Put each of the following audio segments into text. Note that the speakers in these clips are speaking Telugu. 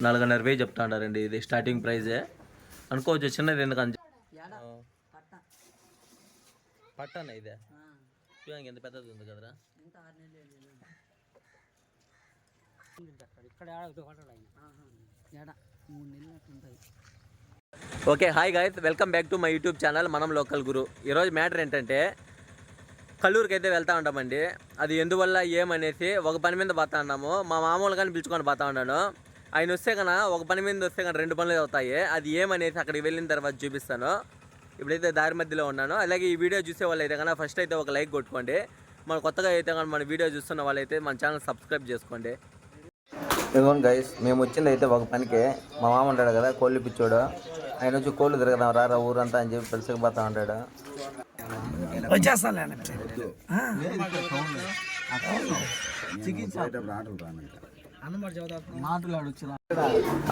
నాలుగున్నర వేలు చెప్తా ఇది స్టార్టింగ్ ప్రైజే అనుకోవచ్చు చిన్నది ఎందుకని పట్టణ ఇదే? చూడండి ఎంత పెద్దది ఉంది కదరా. Okay hi guys welcome back to my YouTube channel మనం లోకల్ గురు ఈరోజు మ్యాటర్ ఏంటంటే కల్లూరుకి అయితే వెళ్తా ఉంటామండి. అది ఎందువల్ల ఏమనేసి ఒక పని మీద పోతా ఉన్నాము. మా మామూలు కానీ పిలుచుకొని పోతా ఉన్నాను. ఆయన వస్తే కన్నా ఒక పని మీద వస్తే కానీ రెండు పనులు అవుతాయి. అది ఏమనేసి అక్కడికి వెళ్ళిన తర్వాత చూపిస్తాను. ఇప్పుడైతే దారి మధ్యలో ఉన్నాను. అలాగే ఈ వీడియో చూసే వాళ్ళు అయితే కన్నా ఫస్ట్ అయితే ఒక లైక్ కొట్టుకోండి. మన కొత్తగా అయితే కానీ మన వీడియో చూస్తున్న వాళ్ళైతే మన ఛానల్ సబ్స్క్రైబ్ చేసుకోండి. ఇదిగోండి గైస్ మేము వచ్చింది అయితే ఒక పనికి. మా మామ ఉంటాడు కదా కోళ్ళు పిచ్చోడు. ఆయన వచ్చి కోళ్ళు తిరగదాం రారా ఊరంతా అని చెప్పి పిలిచిపోతా ఉంటాడు.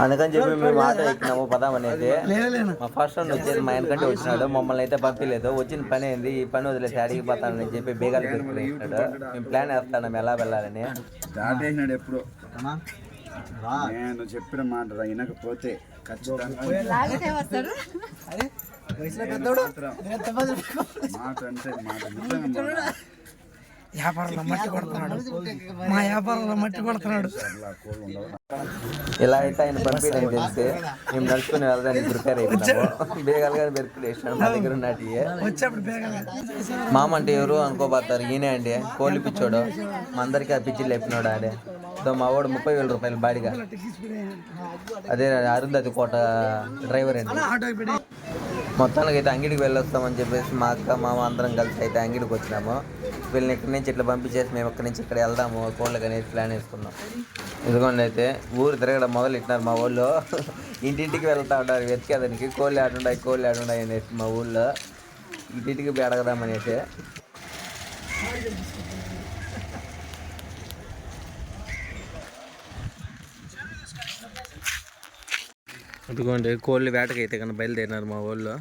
అందుకని చెప్పి మేము ఆటో ఎక్కినాము పదాం అనేది మా ఫస్ట్ రౌండ్ వచ్చేది మా వెనకంటే వచ్చినాడు మమ్మల్ని అయితే పంపించలేదు వచ్చిన పని ఏంది? ఈ పని వదిలేసి అడిగి పోతానని చెప్పి బేగాలు పెట్టుకునేసినాడు మేము ప్లాన్ వేస్తాను ఎలా వెళ్ళాలని. స్టార్ట్ చేసినాడు ఎప్పుడు. నేను చెప్పిన మాట రా, వినకపోతే ఖచ్చితంగా మాట అంటే మాట నిజంగా మాట. వ్యాపారంలో మట్టి కొడుతున్నాడు. మా వ్యాపారంలో మట్టి కొడుతున్నాడు. ఇలా అయితే ఆయన పంపించడం తెలిసి మేము నడుచుకుని వెళ్ళడానికి ప్రిపేర్ అయిపోయినాము బేగాలు కానీ పెరుకులేసినాడు మా దగ్గర ఉన్నటి వచ్చేప్పుడు బేగంగా మామ అంటే ఎవరు? అనుకోబోతారు ఈయనే అండి. కోళ్ళు పిచ్చోడు. మా అందరికీ ఆ పిచ్చి లేపినాడు ఆడే. సో మా వాడు ముప్పై వేల రూపాయలు బాడిగా. అదే అరుంధతి కోట డ్రైవర్ అండి. మొత్తానికి అయితే అంగిడికి వెళ్ళొస్తామని చెప్పేసి మా అక్క మామ అందరం కలిసి అయితే అంగిడికి వచ్చినాము. వీళ్ళని ఇక్కడి నుంచి ఇట్లా పంపించేసి మేము ఇక్కడి నుంచి ఇక్కడ వెళ్దాము కోళ్ళకి అనేది ప్లాన్ వేసుకున్నాం. ఇదిగోండి అయితే ఊరు తిరగడం మొదలు ఇట్టినారు మా ఊళ్ళో. ఇంటింటికి వెళ్తా ఉంటారు వెతికేదానికి కోళ్ళు ఆడుండాయి కోళ్ళు ఆడుండాయి అనేసి మా ఊళ్ళో. ఇంటింటికి అడగదామనేసి ఇదిగోండి కోళ్ళు వేటకి అయితే కన్నా బయలుదేరినారు మా ఊళ్ళో.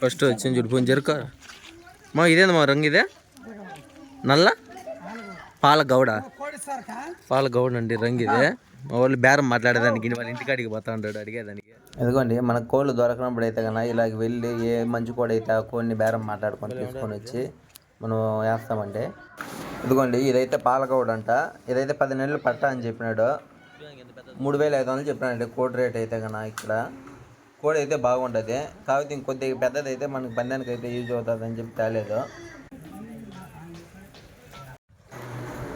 ఫస్ట్ వచ్చింది చూడు కొంచెం జరుక మా ఇదేంది మా రంగు ఇదే? పాల గౌడ పాల గౌడ అండి రంగు ఇదే మా వాళ్ళు బేరం మాట్లాడేదానికి వాళ్ళ ఇంటికాడికి పోతా ఉంటాడు అడిగేదానికి. ఇదిగోండి మన కోళ్ళు దొరకనప్పుడు అయితే కన్నా ఇలాగ వెళ్ళి ఏ మంచి కోడ అయితే ఆ కోడిని బేరం మాట్లాడుకొని తీసుకొని వచ్చి మనం వేస్తామండి ఇదిగోండి ఇదైతే పాలగౌడ అంట ఇదైతే పది నెలలు పట్ట అని చెప్పినాడు. మూడు వేల ఐదు వందలు చెప్పినాడండి కోడి రేట్ అయితే కన్నా ఇక్కడ. కోడి అయితే బాగుంటుంది కాకపోతే ఇంకొద్దిగా పెద్దది అయితే మనకి పందానికి అయితే యూజ్ అవుతుంది అని చెప్పి తేలేదు.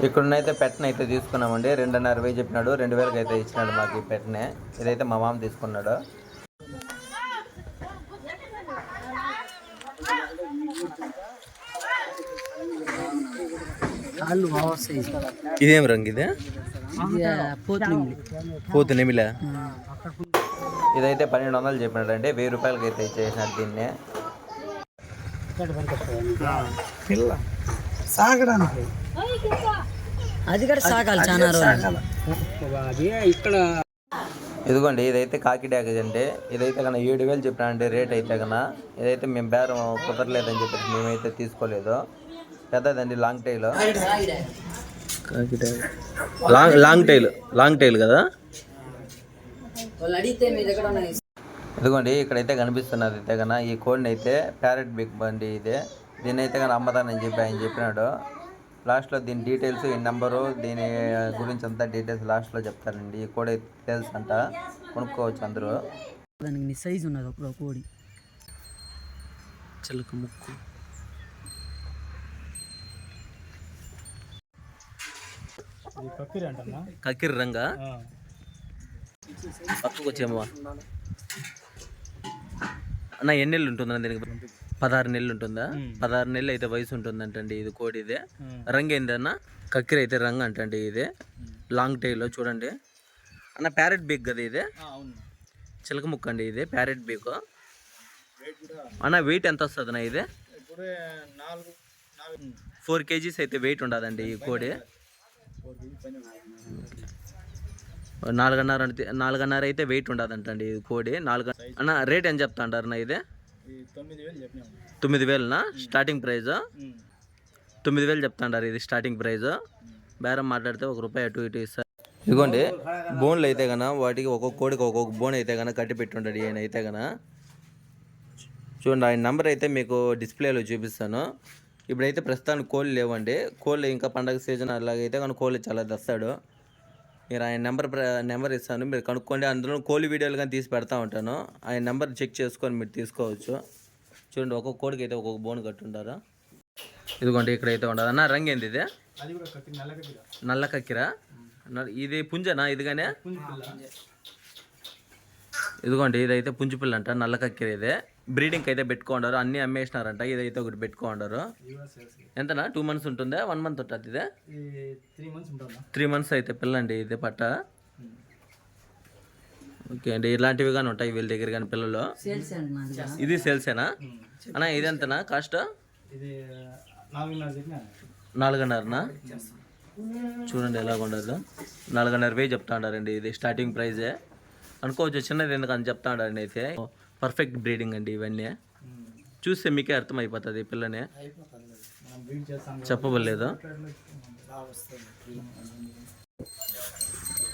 ఇక్కడనైతే పెట్టని అయితే తీసుకున్నామండి. రెండున్నర వేలు చెప్పినాడు. రెండు వేలకి అయితే ఇచ్చినాడు మాకు ఈ పెట్టనే ఇదైతే మా మామ తీసుకున్నాడు. ఇదేం రంగు ఇదే? పోతు నెమిలా ఇదైతే పన్నెండు వందలు చెప్పినాడు అంటే వెయ్యి రూపాయలకి అయితే ఇచ్చేసినాడు దీన్ని. సాగడానికి. అది కూడా సాగాలి చాలా అది ఇక్కడ ఇదిగోండి ఇదైతే కాకి డ్యాగేజ్ అంటే ఇదైతే కన్నా ఏడు వేలు చెప్పినాడంటే రేట్ అయితే కన్నా ఇదైతే మేము బేరం కుదరలేదని చెప్పేసి మేమైతే తీసుకోలేదు. పెద్దదండి లాంగ్ టైల్ కాకి long long tail long tail కదా? ఇదిగోండి ఇక్కడైతే కనిపిస్తున్నది అయితే కన్నా ఈ కోడిని అయితే ప్యారెట్ బిగ్ బండి ఇదే. దీన్ని అయితే కన్నా అమ్మతానని చెప్పి ఆయన చెప్పినాడు. లాస్ట్లో దీని డీటెయిల్స్ ఈ నెంబరు దీని గురించి అంతా డీటెయిల్స్ లాస్ట్లో చెప్తారండి ఈ కోడి తెలుసు అంట కొనుక్కోవచ్చు అందరూ. దానికి సైజు ఉన్నది ఒక కోడి. చిలక ముక్కు. కక్కిరి రంగా? పక్కకు వచ్చేమా అన్న ఎన్ని నెలలు ఉంటుందా దీనికి? పదహారు నెలలు ఉంటుందా? పదహారు నెలలు అయితే వయసు ఉంటుందంటండి ఇది కోడి ఇదే. రంగు ఏందన్న? కక్కిరి అయితే రంగు అంటండి ఇదే. లాంగ్ టైలో చూడండి. అన్న ప్యారెట్ బీక్ కదా ఇదే? చిలక ముక్క అండి ఇది ప్యారెట్ బీక్ అన్న వెయిట్ ఎంత వస్తుంది అన్న ఇది ఫోర్ కేజీస్ అయితే వెయిట్ ఉండదండి ఈ కోడి. నాలుగున్నర నాలుగున్నర అయితే వెయిట్ ఉండదంటండి ఈ కోడి. నాలుగు అన్న రేట్ ఏం చెప్తా అంటారు ఇది? తొమ్మిది వేలునా? Starting price? తొమ్మిది వేలు చెప్తాండారు ఇది స్టార్టింగ్ ప్రైజ్? బేరం మాట్లాడితే ఒక రూపాయి అటు ఇటు ఇస్తారు ఇదిగోండి బోన్లు అయితే కన వాటికి ఒక్కొక్క కోడికి ఒక్కొక్క బోన్ అయితే కన కట్టి పెట్టుంటాడు ఈయన అయితే కన చూడండి ఆయన నెంబర్ అయితే మీకు డిస్ప్లేలో చూపిస్తాను. ఇప్పుడైతే ప్రస్తుతానికి కోళ్ళు లేవండి. కోళ్ళు ఇంకా పండగ సీజన్ అలాగైతే కానీ కోళ్ళు చాలా తెస్తాడు మీరు ఆయన నెంబర్ నెంబర్ ఇస్తాను. మీరు కనుక్కోండి. అందులో కోళ్ళ వీడియోలు కానీ తీసి పెడతా ఉంటాను. ఆయన నెంబర్ చెక్ చేసుకొని మీరు తీసుకోవచ్చు. చూడండి ఒక్కొక్క కోడికి అయితే ఒక్కొక్క బోన్ కట్టుంటారు ఇదిగోండి ఇక్కడైతే ఉండదు. అన్న రంగు ఏంది ఇది? నల్ల కక్కిరా? ఇది పుంజనా? ఇదిగానే ఇదిగోండి ఇదైతే పుంజు పిల్ల అంట నల్ల కక్కిర ఇదే. బ్రీడింగ్ అయితే పెట్టుకోండారు అన్ని అమ్మేసినారంట ఇదైతే ఒకటి పెట్టుకోండారు. ఎంతనా? టూ మంత్స్ ఉంటుందా? వన్ మంత్ ఉంటుంది ఇదే? త్రీ మంత్స్ ఉంటుందా త్రీ మంత్స్ అయితే పిల్లండి ఇది పట్ట. ఓకే అండి ఇలాంటివి కానీ ఉంటాయి వీళ్ళ దగ్గర కానీ పిల్లలు ఇది సేల్సేనా అన్నా ఇది ఎంతనా? కాస్ట్ నాలుగున్నరనా? చూడండి ఎలా ఉండదు నాలుగున్నర వేయి చెప్తా ఉంటారండి ఇది స్టార్టింగ్ ప్రైజే అనుకోవచ్చు చిన్నది ఎందుకని చెప్తా ఉంటారండి అయితే పర్ఫెక్ట్ బ్రీడింగ్ అండి ఇవన్నీ. చూస్తే మీకే అర్థమైపోతుంది ఈ పిల్లని. మనం